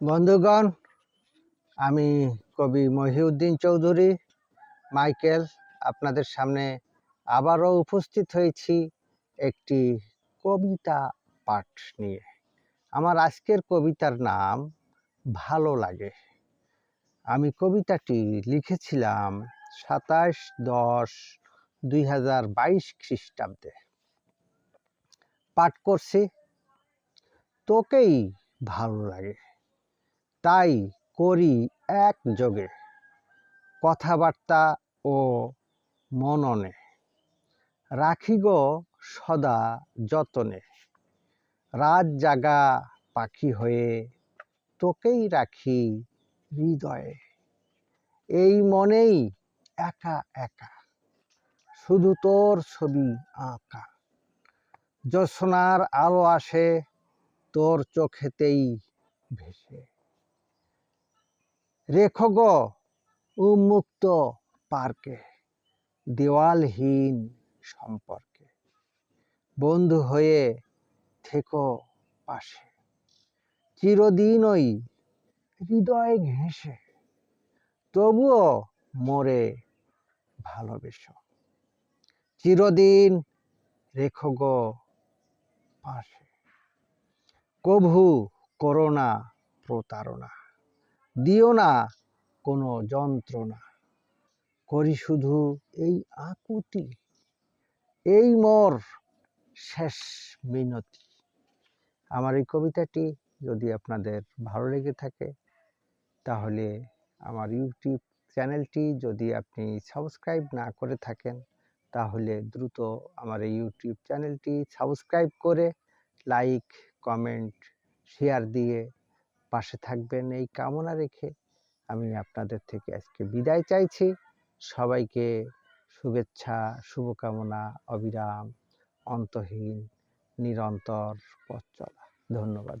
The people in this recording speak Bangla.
বন্ধুগণ, আমি কবি মহিউদ্দিন চৌধুরী, মাইকেল, আপনাদের সামনে আবারও উপস্থিত হয়েছি একটি কবিতা পাঠ নিয়ে। আমার আজকের কবিতার নাম, ভালো লাগে আমি কবিতাটি লিখেছিলাম সাতাশ দশ দুই হাজার বাইশ খ্রিস্টাব্দে। পাঠ করছি, তোকেই ভালো লাগে তাই করি এক যোগে কথাবার্তা ও মননে। রাখি গো সদা যতনে। রাত জাগা পাখি হয়ে তোকেই রাখি হৃদয়ে। এই মনেই একা একা, শুধু তোর ছবি আঁকা। জ্যোৎস্নার আলো আসে, তোর চোখেতেই ভেসে। রেখো গো উন্মুক্ত পার্কে, দেওয়ালহীন সম্পর্কে। বন্ধু হয়ে থেকো পাশে, চিরদিনই হৃদয় ঘেঁষে, তবুও মোরে ভালোবেসো। চিরদিন রেখো পাশে, কভু করোনা প্রতারণা। দিও না কোনো যন্ত্রণা। করি শুধু এই আকুতি, এই মোর শেষ মিনতি। আমার এই কবিতাটি যদি আপনাদের ভালো লেগে থাকে, তাহলে আমার ইউটিউব চ্যানেলটি যদি আপনি সাবস্ক্রাইব না করে থাকেন, তাহলে দ্রুত আমার এই ইউটিউব চ্যানেলটি সাবস্ক্রাইব করে লাইক, কমেন্ট, শেয়ার দিয়ে পাশে থাকবেন এই কামনা রেখে আমি আপনাদের থেকে আজকে বিদায় চাইছি। সবাইকে শুভেচ্ছা, শুভকামনা, অবিরাম, অন্তহীন, নিরন্তর পথ চলা। ধন্যবাদ।